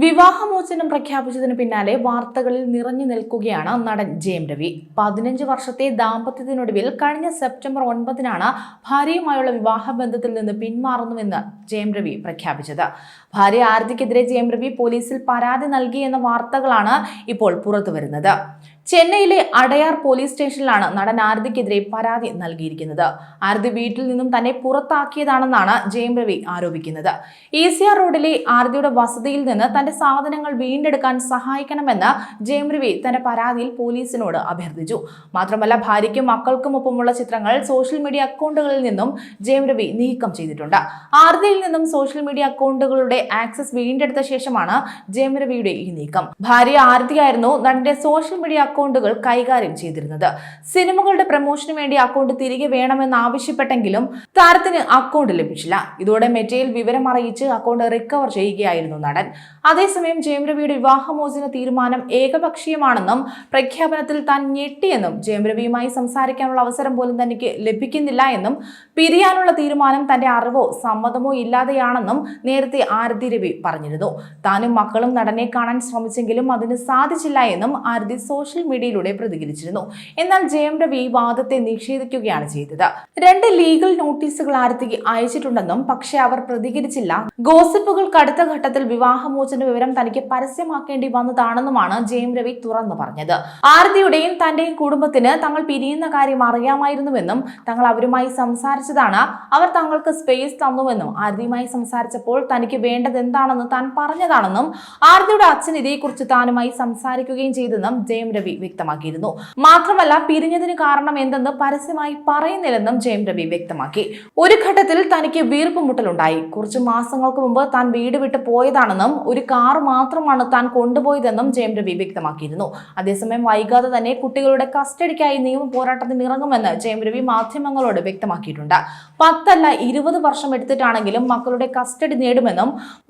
വിവാഹമോചനം പ്രഖ്യാപിച്ചതിന് പിന്നാലെ വാർത്തകളിൽ നിറഞ്ഞു നിൽക്കുകയാണ് നടൻ ജയം രവി. പതിനഞ്ച് വർഷത്തെ ദാമ്പത്യത്തിനൊടുവിൽ കഴിഞ്ഞ സെപ്റ്റംബർ ഒൻപതിനാണ് ഭാര്യയുമായുള്ള വിവാഹബന്ധത്തിൽ നിന്ന് പിന്മാറുന്നുവെന്ന് ജയം രവി പ്രഖ്യാപിച്ചത്. ഭാര്യ ആരതിക്കെതിരെ ജയം രവി പോലീസിൽ പരാതി നൽകി എന്ന വാർത്തകളാണ് ഇപ്പോൾ പുറത്തുവരുന്നത്. ചെന്നൈയിലെ അടയാർ പോലീസ് സ്റ്റേഷനിലാണ് നടൻ ആരതിക്കെതിരെ പരാതി നൽകിയിരിക്കുന്നത്. ആരതി വീട്ടിൽ നിന്നും തന്നെ പുറത്താക്കിയതാണെന്നാണ് ജയം രവി ആരോപിക്കുന്നത്. ഇ സി ആർ റോഡിലെ ആരതിയുടെ വസതിയിൽ നിന്ന് തന്റെ സാധനങ്ങൾ വീണ്ടെടുക്കാൻ സഹായിക്കണമെന്ന് ജയം രവി തന്റെ പരാതിയിൽ പോലീസിനോട് അഭ്യർത്ഥിച്ചു. മാത്രമല്ല ഭാര്യയ്ക്കും മക്കൾക്കുമൊപ്പമുള്ള ചിത്രങ്ങൾ സോഷ്യൽ മീഡിയ അക്കൗണ്ടുകളിൽ നിന്നും ജയം രവി നീക്കം ചെയ്തിട്ടുണ്ട്. ആരതിയിൽ നിന്നും സോഷ്യൽ മീഡിയ അക്കൗണ്ടുകളുടെ ആക്സസ് വീണ്ടെടുത്ത ശേഷമാണ് ജയം രവിയുടെ ഈ നീക്കം. ഭാര്യ ആരതിയായിരുന്നു നടന്റെ സോഷ്യൽ മീഡിയ അക്കൗണ്ടുകൾ കൈകാര്യം ചെയ്തിരുന്നത്. സിനിമകളുടെ പ്രമോഷന് വേണ്ടി അക്കൗണ്ട് തിരികെ വേണമെന്ന് ആവശ്യപ്പെട്ടെങ്കിലും താരത്തിന് അക്കൗണ്ട് ലഭിച്ചില്ല. ഇതോടെ മെറ്റയിൽ വിവരം അറിയിച്ച് അക്കൗണ്ട് റിക്കവർ ചെയ്യുകയായിരുന്നു നടൻ. അതേസമയം ജയം രവിയുടെ വിവാഹമോചന തീരുമാനം ഏകപക്ഷീയമാണെന്നും പ്രഖ്യാപനത്തിൽ താൻ ഞെട്ടിയെന്നും ജയം രവിയുമായി സംസാരിക്കാനുള്ള അവസരം പോലും തനിക്ക് ലഭിക്കുന്നില്ല എന്നും പിരിയാനുള്ള തീരുമാനം തന്റെ അറിവോ സമ്മതമോ ഇല്ലാതെയാണെന്നും നേരത്തെ ആരതി രവി പറഞ്ഞിരുന്നു. താനും മക്കളും നടനെ കാണാൻ ശ്രമിച്ചെങ്കിലും അതിന് സാധിച്ചില്ല എന്നും ആരതി സോഷ്യൽ മീഡിയയിലൂടെ പ്രതികരിച്ചിരുന്നു. എന്നാൽ ജയം രവി വാദത്തെ നിഷേധിക്കുകയാണ് ചെയ്തത്. രണ്ട് ലീഗൽ നോട്ടീസുകൾ ആരതിക്ക് അയച്ചിട്ടുണ്ടെന്നും പക്ഷേ അവർ പ്രതികരിച്ചില്ല. ഗോസിപ്പുകൾ കടുത്ത ഘട്ടത്തിൽ വിവാഹമോചന വിവരം തനിക്ക് പരസ്യമാക്കേണ്ടി വന്നതാണെന്നുമാണ് ജയം രവി തുറന്നു പറഞ്ഞത്. ആരതിയുടെയും തന്റെയും കുടുംബത്തിന് തങ്ങൾ പിരിയുന്ന കാര്യം അറിയാമായിരുന്നുവെന്നും തങ്ങൾ അവരുമായി സംസാരിച്ചതാണ് അവർ തങ്ങൾക്ക് സ്പേസ് തന്നുവെന്നും ആരതിയുമായി സംസാരിച്ചപ്പോൾ തനിക്ക് വേണ്ടത് എന്താണെന്ന് താൻ പറഞ്ഞതാണെന്നും ആരതിയുടെ അച്ഛൻ ഇതേക്കുറിച്ച് താനുമായി സംസാരിക്കുകയും ചെയ്തെന്നും ജയം രവി വ്യക്തമാക്കിയിരുന്നു. മാത്രമല്ല പിരിഞ്ഞതിന് കാരണം എന്തെന്ന് പരസ്യമായി പറയുന്നില്ലെന്നും ജയം രവി വ്യക്തമാക്കി. ഒരു ഘട്ടത്തിൽ തനിക്ക് വീർപ്പുമുട്ടലുണ്ടായി. കുറച്ച് മാസങ്ങൾക്ക് മുമ്പ് താൻ വീട് വിട്ട് പോയതാണെന്നും ഒരു കാർ മാത്രമാണ് താൻ കൊണ്ടുപോയതെന്നും ജയം രവി വ്യക്തമാക്കിയിരുന്നു. അതേസമയം വൈകാതെ തന്നെ കുട്ടികളുടെ കസ്റ്റഡിക്കായി നിയമ പോരാട്ടത്തിന് ഇറങ്ങുമെന്ന് ജയം രവി മാധ്യമങ്ങളോട് വ്യക്തമാക്കിയിട്ടുണ്ട്. പത്തല്ല ഇരുപത് വർഷം എടുത്തിട്ടാണെങ്കിലും മക്കളുടെ കസ്റ്റഡി നേടുമെന്നും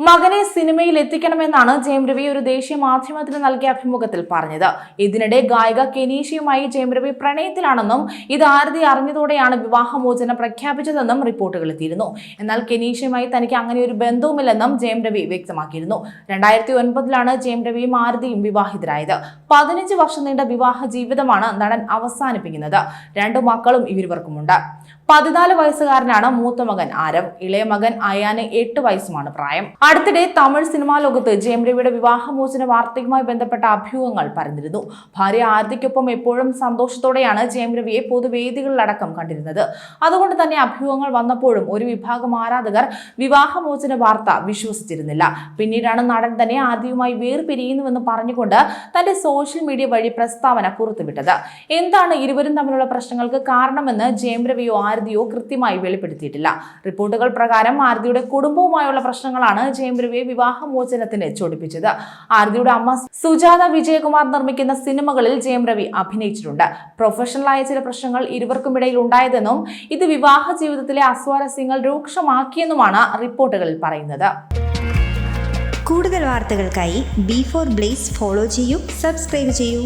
മകനെ സിനിമയിൽ എത്തിക്കണമെന്നാണ് ജയം രവി ഒരു ദേശീയ മാധ്യമത്തിന് നൽകിയ അഭിമുഖത്തിൽ പറഞ്ഞത്. ഇതിനിടെ ഗായിക കെനീഷയുമായി ജയംരവി പ്രണയത്തിലാണെന്നും ഇത് ആരതി അറിഞ്ഞതോടെയാണ് വിവാഹമോചനം പ്രഖ്യാപിച്ചതെന്നും റിപ്പോർട്ടുകൾ എത്തിയിരുന്നു. എന്നാൽ കെനീഷയുമായി തനിക്ക് അങ്ങനെ ഒരു ബന്ധവുമില്ലെന്നും ജയം രവി വ്യക്തമാക്കിയിരുന്നു. രണ്ടായിരത്തി ഒൻപതിലാണ് ജയം രവിയും ആരതിയും വിവാഹിതരായത്. പതിനഞ്ച് വർഷം നീണ്ട വിവാഹ ജീവിതമാണ് നടൻ അവസാനിപ്പിക്കുന്നത്. രണ്ടു മക്കളും ഇരുവർക്കുമുണ്ട്. പതിനാല് വയസ്സുകാരനാണ് മൂത്ത മകൻ ആരവ്. ഇളയ മകൻ അയാന് എട്ട് വയസ്സുമാണ് പ്രായം. അടുത്തിടെ തമിഴ് സിനിമാ ലോകത്ത് ജയം രവിയുടെ വിവാഹമോചന വാർത്തയുമായി ബന്ധപ്പെട്ട അഭ്യൂഹങ്ങൾ പരന്നിരുന്നു. ഭാര്യ ആരതിക്കൊപ്പം എപ്പോഴും സന്തോഷത്തോടെയാണ് ജയം രവിയെ പൊതുവേദികളിലടക്കം കണ്ടിരുന്നത്. അതുകൊണ്ട് തന്നെ അഭ്യൂഹങ്ങൾ വന്നപ്പോഴും ഒരു വിഭാഗം ആരാധകർ വിവാഹമോചന വാർത്ത വിശ്വസിച്ചിരുന്നില്ല. പിന്നീടാണ് നടൻ തന്നെ ആദ്യവുമായി വേർപിരിയുന്നുവെന്ന് പറഞ്ഞുകൊണ്ട് തന്റെ സോഷ്യൽ മീഡിയ വഴി പ്രസ്താവന പുറത്തുവിട്ടത്. എന്താണ് ഇരുവരും തമ്മിലുള്ള പ്രശ്നങ്ങൾക്ക് കാരണമെന്ന് ജയം രവിയോ ആരതിയോ കൃത്യമായി വെളിപ്പെടുത്തിയിട്ടില്ല. റിപ്പോർട്ടുകൾ പ്രകാരം ആരതിയുടെ കുടുംബവുമായുള്ള പ്രശ്നങ്ങളാണ് ജയം രവിയെ വിവാഹമോചനത്തിന് ചൊടിപ്പിച്ചത്. ആരതിയുടെ അമ്മ സുജാത വിജയകുമാർ നിർമ്മിക്കുന്ന സിനിമകളിൽ ജയം രവി അഭിനയിച്ചിട്ടുണ്ട്. പ്രൊഫഷണലായ ചില പ്രശ്നങ്ങൾ ഇരുവർക്കുമിടയിൽ ഉണ്ടായതെന്നും ഇത് വിവാഹ ജീവിതത്തിലെ അസ്വാരസ്യങ്ങൾ രൂക്ഷമാക്കിയെന്നുമാണ് റിപ്പോർട്ടുകളിൽ പറയുന്നത്. കൂടുതൽ വാർത്തകൾക്കായി ബി ഫോർ ബ്ലേസ് ഫോളോ ചെയ്യൂ സബ്സ്ക്രൈബ് ചെയ്യൂ.